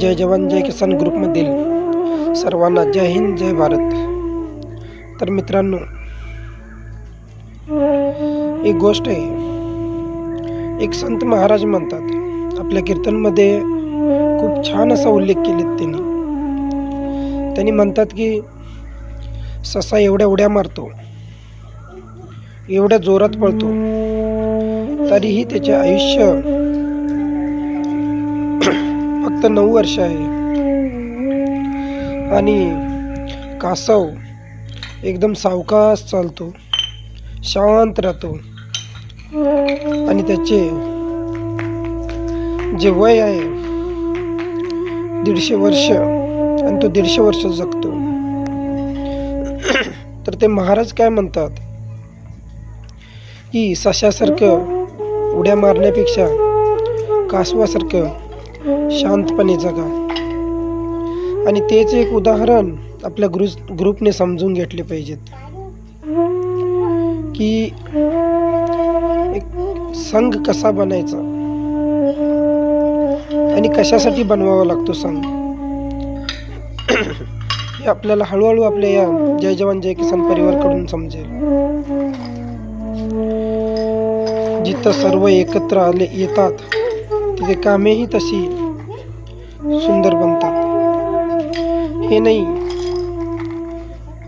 जय जवान जय किसान ग्रुपमधील सर्वांना जय हिंद जय भारत. तर मित्रांनो एक गोष्ट आहे. एक संत महाराज म्हणतात आपल्या कीर्तनमध्ये खूप छान असा उल्लेख केलेत त्यांनी. त्यांनी म्हणतात की ससा एवढ्या उड्या मारतो एवढ्या जोरात पळतो तरीही त्याचे आयुष्य फक्त नऊ वर्ष आहे. आणि कासव एकदम सावकाश चालतो शांत राहतो. आणि त्याचे जे वय आहे दीडशे वर्ष आणि तो दीडशे वर्ष जगतो. तर ते महाराज काय म्हणतात? की सशासारखं उड्या मारण्यापेक्षा कासवासारखं शांतपणे जगा. आणि तेच एक उदाहरण आपल्या ग्रुप ग्रुपने समजून घेतले पाहिजेत. की एक संघ कसा बनायचा? आणि कशासाठी बनवावा लागतो संघ? हे आपल्याला हळूहळू आपल्या या जय जवान जय किसान परिवारकडून समजेल. जिथं सर्व एकत्र आले येतात. तिथे कामेही तशी सुंदर बनतात हे नाही.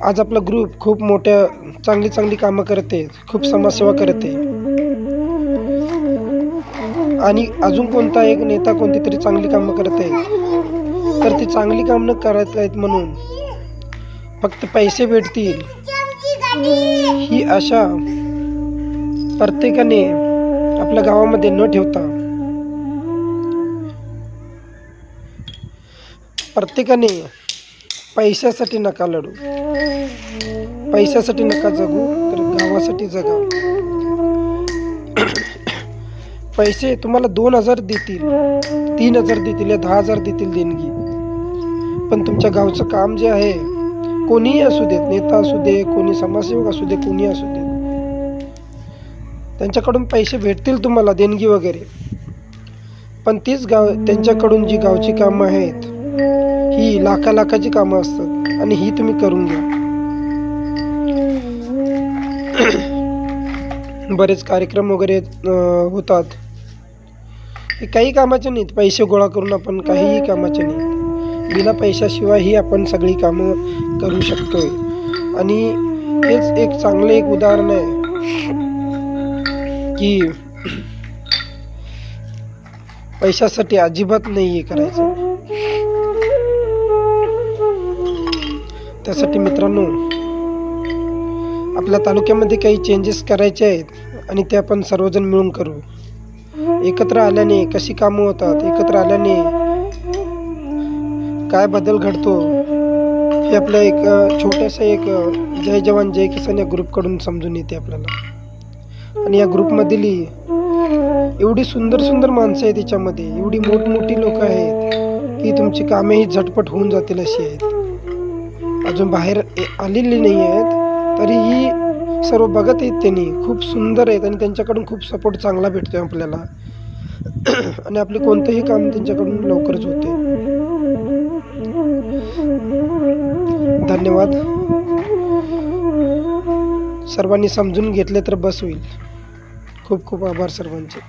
आज आपला ग्रुप खूप मोठ्या चांगली चांगली कामं करते. खूप समाजसेवा करते. आणि अजून कोणता एक नेता कोणती तरी चांगली कामं करत. आहे तर ती चांगली कामं करत आहेत म्हणून फक्त पैसे भेटतील. ही आशा प्रत्येकाने आपल्या गावामध्ये न ठेवता प्रत्येकाने पैशासाठी नका लढू. पैशासाठी नका जगू तर गावासाठी जगा. पैसे तुम्हाला दोन हजार देतील तीन हजार देतील या दहा हजार देतील देणगी. पण तुमच्या गावचं काम जे आहे कोणीही असू देत नेता असू दे कोणी समाजसेवक असू दे कोणी असू दे. त्यांच्याकडून पैसे भेटतील तुम्हाला देणगी वगैरे. पण तीच गाव त्यांच्याकडून जी गावची कामं आहेत ही लाखा लाखाची कामं असतात. आणि ही तुम्ही करून घ्या. बरेच कार्यक्रम वगैरे होतात. हे काही कामाचे नाहीत. पैसे गोळा करून आपण काहीही कामाचे नाहीत. बिना पैशाशिवायही आपण सगळी कामं करू शकतो आणि हेच एक चांगलं एक उदाहरण आहे. की पैशासाठी अजिबात नाही हे करायचं. त्यासाठी मित्रांनो आपल्या तालुक्यामध्ये काही चेंजेस करायचे आहेत आणि ते आपण सर्वजण मिळून करू. एकत्र आल्याने कशी कामं होतात एकत्र आल्याने काय बदल घडतो हे आपलं एक छोट्याशा छोटंसं एक जय जवान जय किसान या ग्रुपकडून समजून येते आपल्याला. आणि या ग्रुपमधील एवढी सुंदर सुंदर माणसं आहेत त्याच्यामध्ये एवढी मोठमोठी लोक आहेत की तुमची कामेही झटपट होऊन जातील अशी आहेत. अजून बाहेर आलेली नाही आहेत. तरीही सर्व बघत आहेत त्यांनी. खूप सुंदर आहेत आणि त्यांच्याकडून खूप सपोर्ट चांगला भेटतो आपल्याला. आणि आपले कोणतंही काम त्यांच्याकडून लवकरच होते. धन्यवाद. सर्वांनी समजून घेतले तर बस होईल. खूप खूप आभार सर्वांचे.